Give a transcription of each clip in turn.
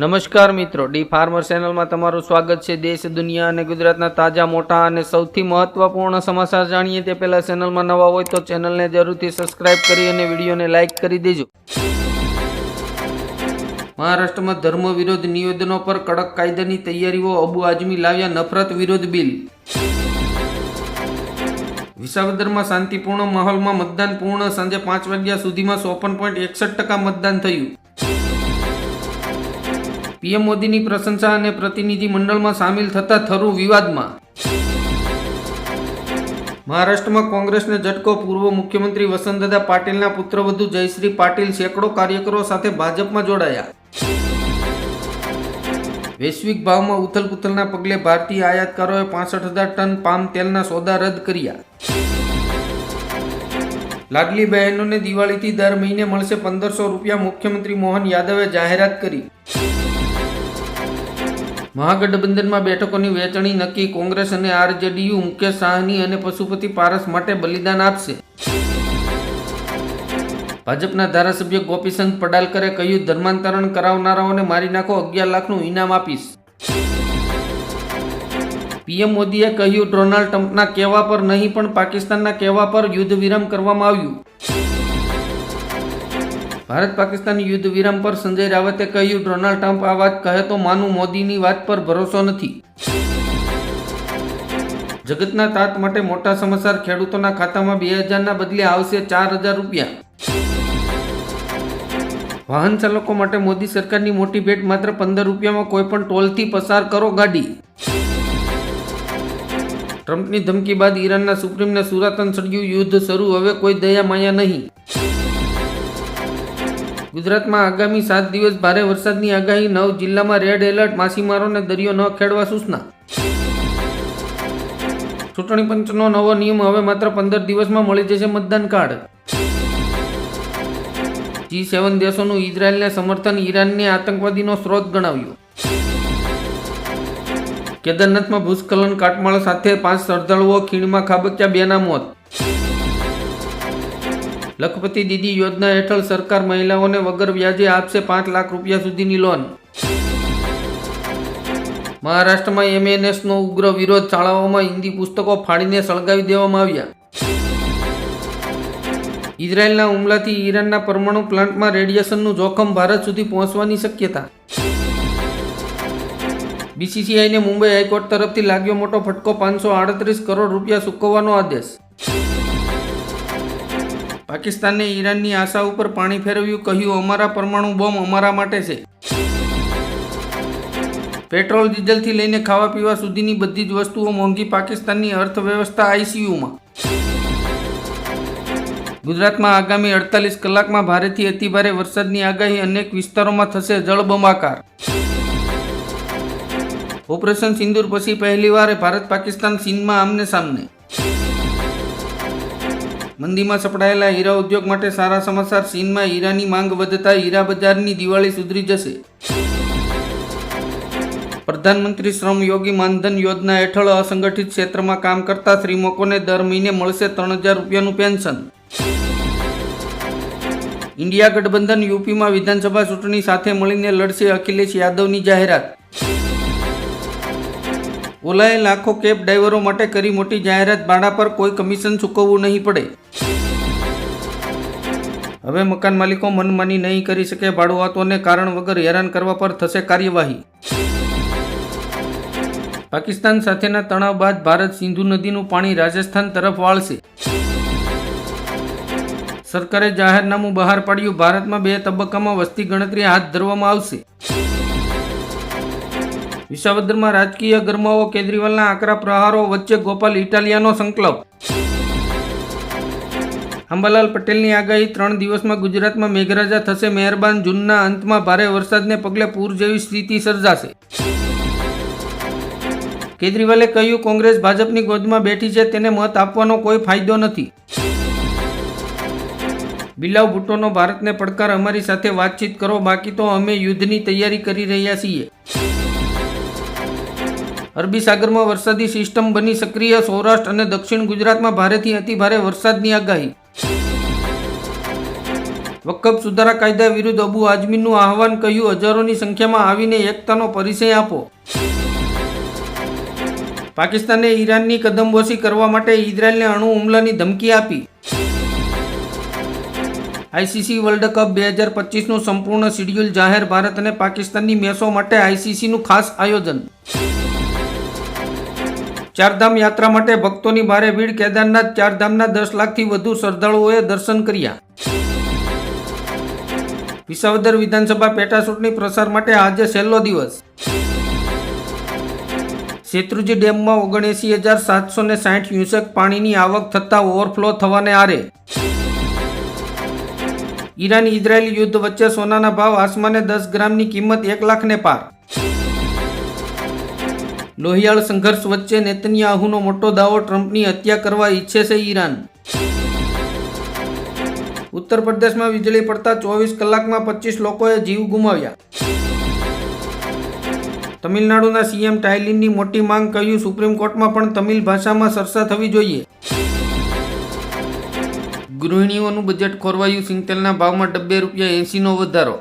નમસ્કાર મિત્રો, D farmer ચેનલમાં તમારું સ્વાગત છે. દેશ, દુનિયા અને ગુજરાતના તાજા, મોટા અને સૌથી મહત્વપૂર્ણ સમાચાર જાણીએ તે પહેલા ચેનલમાં નવા હોય તો ચેનલને જરૂરથી સબસ્ક્રાઇબ કરી અને વિડીયોને લાઇક કરી દેજો. મહારાષ્ટ્રમાં ધર્મ વિરોધ નિવેદનો પર કડક કાયદાની તૈયારીઓ અબુ આઝમી લાવ્યા નફરત વિરોધ બિલ. વિસાવદરમાં શાંતિપૂર્ણ માહોલમાં મતદાન પૂર્ણ સાંજે પાંચ વાગ્યા સુધીમાં ચોપન પોઈન્ટ એકસઠ ટકા મતદાન થયું. પીએમ મોદીની પ્રશંસા અને પ્રતિનિધિ મંડળમાં સામેલ થતા થરૂ વિવાદમાં. મહારાષ્ટ્રમાં કોંગ્રેસને ઝટકો, પૂર્વ મુખ્યમંત્રી વસંતદાદા પાટીલના પુત્રવધુ જયશ્રી પાટીલ સેંકડો કાર્યકરો સાથે ભાજપમાં જોડાયા. વૈશ્વિક ભાવમાં ઉથલપુથલના પગલે ભારતીય આયાતકારોએ પાસઠ હજાર ટન પામ તેલના સોદા રદ કર્યા. લાડલી બહેનોને દિવાળીથી દર મહિને મળશે પંદરસો રૂપિયા, મુખ્યમંત્રી મોહન યાદવે જાહેરાત કરી. મહાગઠબંધનમાં બેઠકોની વહેંચણી નક્કી કોંગ્રેસ અને આરજેડીયુ મુકેશ સાહની અને પશુપતિ પારસ માટે બલિદાન આપશે. ભાજપના ધારાસભ્ય ગોપીચંદ પડાલકરે કહ્યું, ધર્માંતરણ કરાવનારાઓને મારી નાખો અગિયાર લાખનું ઇનામ આપીશ. પીએમ મોદીએ કહ્યું, ડોનાલ્ડ ટ્રમ્પના કહેવા પર નહીં, પણ પાકિસ્તાનના કહેવા પર યુદ્ધ વિરામ કરવામાં આવ્યું. ભારત પાકિસ્તાન યુદ્ધ વિરામ પર સંજય રાવતે કહ્યું, ડોનાલ્ડ ટ્રમ્પ આ વાત કહે તો માનું મોદીની વાત પર ભરોસો નથી. જગતના તાત માટે મોટા સમાચાર ખેડૂતોના ખાતામાં બે હજારના બદલે આવશે ચાર હજાર રૂપિયા. વાહન ચાલકો માટે મોદી સરકારની મોટી ભેટ માત્ર પંદર રૂપિયામાં કોઈ પણ ટોલથી પસાર કરો ગાડી. ટ્રમ્પની ધમકી બાદ ઈરાનના સુપ્રીમને સુરાતન સળગ્યું યુદ્ધ શરૂ, હવે કોઈ દયા માયા નહીં. ગુજરાતમાં આગામી સાત દિવસ ભારે વરસાદની આગાહી, નવ જિલ્લામાં રેડ એલર્ટ માછીમારોને દરિયો ન ખેડવા સૂચના. ચૂંટણી પંચનો નવો નિયમ હવે માત્ર પંદર દિવસમાં મળી જશે મતદાન કાર્ડ. જી સેવન દેશોનું ઇઝરાયલને સમર્થન ઈરાનને આતંકવાદીનો સ્ત્રોત ગણાવ્યો. કેદારનાથમાં ભૂસ્ખલન, કાટમાળ સાથે પાંચ શ્રદ્ધાળુઓ ખીણમાં ખાબક્યા, બેના મોત. લખપતિ દીદી યોજના હેઠળ સરકાર મહિલાઓને વગર વ્યાજે આપશે પાંચ લાખ રૂપિયા સુધીની લોન. મહારાષ્ટ્રમાં એમએનએસનો ઉગ્ર વિરોધ શાળાઓમાં હિન્દી પુસ્તકો ફાડીને સળગાવી દેવામાં આવ્યા. ઇઝરાયેલના હુમલાથી ઈરાનના પરમાણુ પ્લાન્ટમાં રેડિયેશનનું જોખમ ભારત સુધી પહોંચવાની શક્યતા. બીસીસીઆઈને મુંબઈ હાઈકોર્ટ તરફથી લાગ્યો મોટો ફટકો પાંચસો આડત્રીસ કરોડ રૂપિયા ચૂકવવાનો આદેશ. પાકિસ્તાને ઈરાનની આશા ઉપર પાણી ફેરવ્યું, કહ્યું, અમારા પરમાણુ બોમ્બ અમારા માટે છે. પેટ્રોલ, ડીઝલથી લઈને ખાવા પીવા સુધીની બધી જ વસ્તુઓ મોંઘી પાકિસ્તાનની અર્થવ્યવસ્થા આઈસીયુમાં ગુજરાતમાં આગામી અડતાલીસ કલાકમાં ભારેથી અતિભારે વરસાદની આગાહી અનેક વિસ્તારોમાં થશે જળબંબાકાર. ઓપરેશન સિંદૂર પછી પહેલીવાર ભારત પાકિસ્તાન ચીનમાં આમને સામને મંદીમાં સપડાયેલા હીરા ઉદ્યોગ માટે સારા સમાચાર ચીનમાં હીરાની માંગ વધતા હીરા બજારની દિવાળી સુધરી જશે. પ્રધાનમંત્રી શ્રમ યોગી માનધન યોજના હેઠળ અસંગઠિત ક્ષેત્રમાં કામ કરતા શ્રીમકોને દર મહિને મળશે ત્રણ હજાર રૂપિયાનું પેન્શન. ઇન્ડિયા ગઠબંધન યુપીમાં વિધાનસભા ચૂંટણી સાથે મળીને લડશે અખિલેશ યાદવની જાહેરાત. ઓલાએ લાખો કેબ ડ્રાઈવરો માટે કરી મોટી જાહેરાત, ભાડા પર કોઈ કમિશન ચૂકવવું નહીં પડે. હવે મકાન માલિકો મનમાની નહીં કરી શકે ભાડુઆતોને કારણ વગર હેરાન કરવા પર થશે કાર્યવાહી. પાકિસ્તાન સાથેના તણાવ બાદ ભારત સિંધુ નદીનું પાણી રાજસ્થાન તરફ વાળશે. સરકારે જાહેરનામું બહાર પાડ્યું, ભારતમાં બે તબક્કામાં વસ્તી ગણતરી હાથ ધરવામાં આવશે. વિસાવદરમાં રાજકીય ગરમાવો કેજરીવાલના આકરા પ્રહારો વચ્ચે ગોપાલ ઇટાલિયાનો સંકલ્પ. અંબાલાલ પટેલની આગાહી ત્રણ દિવસમાં ગુજરાતમાં મેઘરાજા થશે મહેરબાન, જૂનના અંતમાં ભારે વરસાદને પગલે પૂર જેવી સ્થિતિ સર્જાશે. કેજરીવાલે કહ્યું, કોંગ્રેસ ભાજપની ગોદમાં બેઠી છે, તેને મત આપવાનો કોઈ ફાયદો નથી. બિલાવ ભુટ્ટોનો ભારતને પડકાર અમારી સાથે વાતચીત કરો, બાકી તો અમે યુદ્ધની તૈયારી કરી રહ્યા છીએ. અરબી સાગરમાં વરસાદી સિસ્ટમ બની સક્રિય. સૌરાષ્ટ્ર અને દક્ષિણ ગુજરાતમાં ભારેથી અતિ ભારે વરસાદની આગાહી. વકફ સુધારા કાયદા વિરુદ્ધ અબુ આઝમીનું આહવાન કહ્યું, હજારોની સંખ્યામાં આવીને એકતાનો પરિચય આપો. પાકિસ્તાને ઈરાનની કદમબોસી કરવા માટે ઇઝરાયલને અણુ હુમલાની ધમકી આપી. આઈસીસી વર્લ્ડ કપ બે હજાર પચીસનું સંપૂર્ણ શિડ્યુલ જાહેર ભારત અને પાકિસ્તાનની મેચો માટે આઈસીસીનું ખાસ આયોજન. ચારધામ યાત્રા માટે ભક્તોની ભારે ભીડ કેદારનાથ, ચારધામના દસ લાખથી વધુ શ્રદ્ધાળુઓએ દર્શન કર્યા. વિસાવદર વિધાનસભા પેટા ચૂંટણી પ્રસાર માટે આજે છેલ્લો દિવસ. શેત્રુજી ડેમમાં ઓગણએંસી હજાર સાતસો ને સાઠ ક્યુસેક પાણીની આવક થતાં ઓવરફ્લો થવાને આરે. ઈરાન ઇઝરાયેલ યુદ્ધ વચ્ચે સોનાના ભાવ આસમાને દસ ગ્રામની કિંમત એક લાખને પાર. લોહિયાળ સંઘર્ષ વચ્ચે નેતન્યાહુનો મોટો દાવો ટ્રમ્પની હત્યા કરવા ઈચ્છે છે ઈરાન. ઉત્તર પ્રદેશમાં વીજળી પડતા ચોવીસ કલાકમાં પચીસ લોકોએ જીવ ગુમાવ્યા. તમિલનાડુના સીએમ ટાઇલિનની મોટી માંગ કહ્યું, સુપ્રીમ કોર્ટમાં પણ તમિલ ભાષામાં ચર્ચા થવી જોઈએ. ગૃહિણીઓનું બજેટ ખોરવાયું, સિંગતેલના ભાવમાં ડબ્બે રૂપિયા એંસીનો વધારો.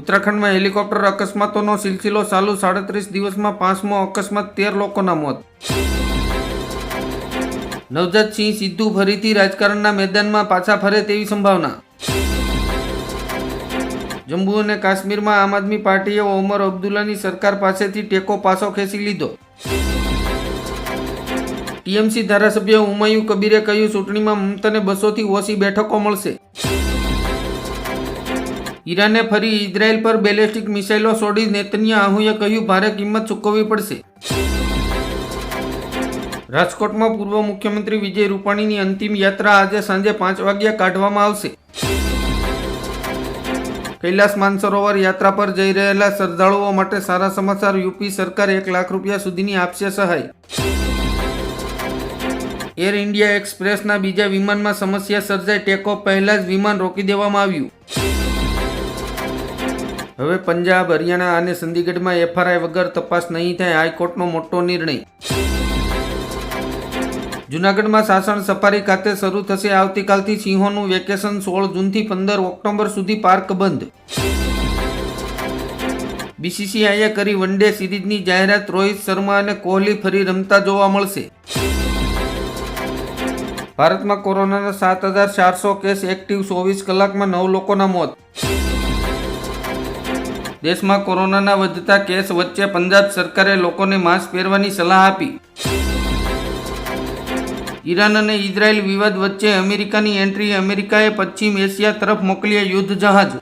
ઉત્તરાખંડમાં હેલિકોપ્ટર અકસ્માતોનો સિલસિલો ચાલુ સાડત્રીસ દિવસમાં પાંચમો અકસ્માત તેર લોકોના મોત. નવજાતસિંહ સિદ્ધુ ફરીથી રાજકારણના મેદાનમાં પાછા ફરે તેવી સંભાવના. જમ્મુ અને કાશ્મીરમાં આમ આદમી પાર્ટીએ ઓમર અબ્દુલ્લાની સરકાર પાસેથી ટેકો પાછો ખેંચી લીધો. ટીએમસી ધારાસભ્ય હુમાયુ કબીરે કહ્યું, ચૂંટણીમાં મમતાને બસોથી ઓછી બેઠકો મળશે. ઈરાને ફરી ઇઝરાયલ પર બેલેસ્ટિક મિસાઇલો છોડી નેતન્યાહુએ કહ્યું, ભારે કિંમત ચૂકવવી પડશે. રાજકોટમાં પૂર્વ મુખ્યમંત્રી વિજય રૂપાણીની અંતિમ યાત્રા આજે સાંજે પાંચ વાગ્યા કાઢવામાં આવશે. કૈલાસ માનસરોવર યાત્રા પર જઈ રહેલા શ્રદ્ધાળુઓ માટે સારા સમાચાર. યુપી સરકાર એક લાખ રૂપિયા સુધીની આપશે સહાય. એર ઇન્ડિયા એક્સપ્રેસના બીજા વિમાનમાં સમસ્યા સર્જાઈ ટેકઓફ પહેલા જ વિમાન રોકી દેવામાં આવ્યું. હવે પંજાબ, હરિયાણા અને ચંદીગઢમાં એફઆરઆઈ વગર તપાસ નહીં થાય, હાઈકોર્ટનો મોટો નિર્ણય. જૂનાગઢમાં સાસણ સફારી ખાતે શરૂ થશે આવતીકાલથી સિંહોનું વેકેશન સોળ જૂનથી પંદર ઓક્ટોબર સુધી પાર્ક બંધ. બીસીસીઆઈએ કરી વન ડે સિરીઝની જાહેરાત, રોહિત શર્મા અને કોહલી ફરી રમતા જોવા મળશે. ભારતમાં કોરોનાના સાત હજાર ચારસો કેસ એક્ટિવ, ચોવીસ કલાકમાં નવ લોકોના મોત. દેશમાં કોરોનાના વધતા કેસ વચ્ચે પંજાબ સરકારે લોકોને માસ્ક પહેરવાની સલાહ આપી. ઈરાન અને ઇઝરાયલ વિવાદ વચ્ચે અમેરિકાની એન્ટ્રી અમેરિકાએ પશ્ચિમ એશિયા તરફ મોકલ્યા યુદ્ધ જહાજ.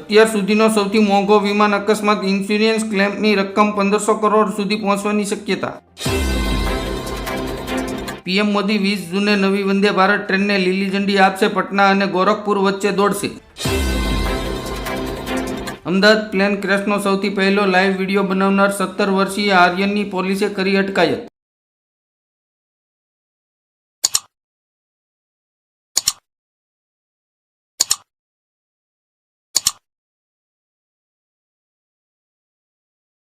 અત્યાર સુધીનો સૌથી મોંઘો વિમાન અકસ્માત ઇન્સ્યોરન્સ ક્લેમની રકમ પંદરસો કરોડ સુધી પહોંચવાની શક્યતા. પીએમ મોદી વીસ જૂને નવી વંદે ભારત ટ્રેનને લીલી ઝંડી આપશે પટના અને ગોરખપુર વચ્ચે દોડશે. અમદાવાદ પ્લેન ક્રેશનો સૌથી પહેલો લાઈવ વીડિયો બનાવનાર સત્તર વર્ષીય આર્યનની પોલીસે કરી અટકાયત.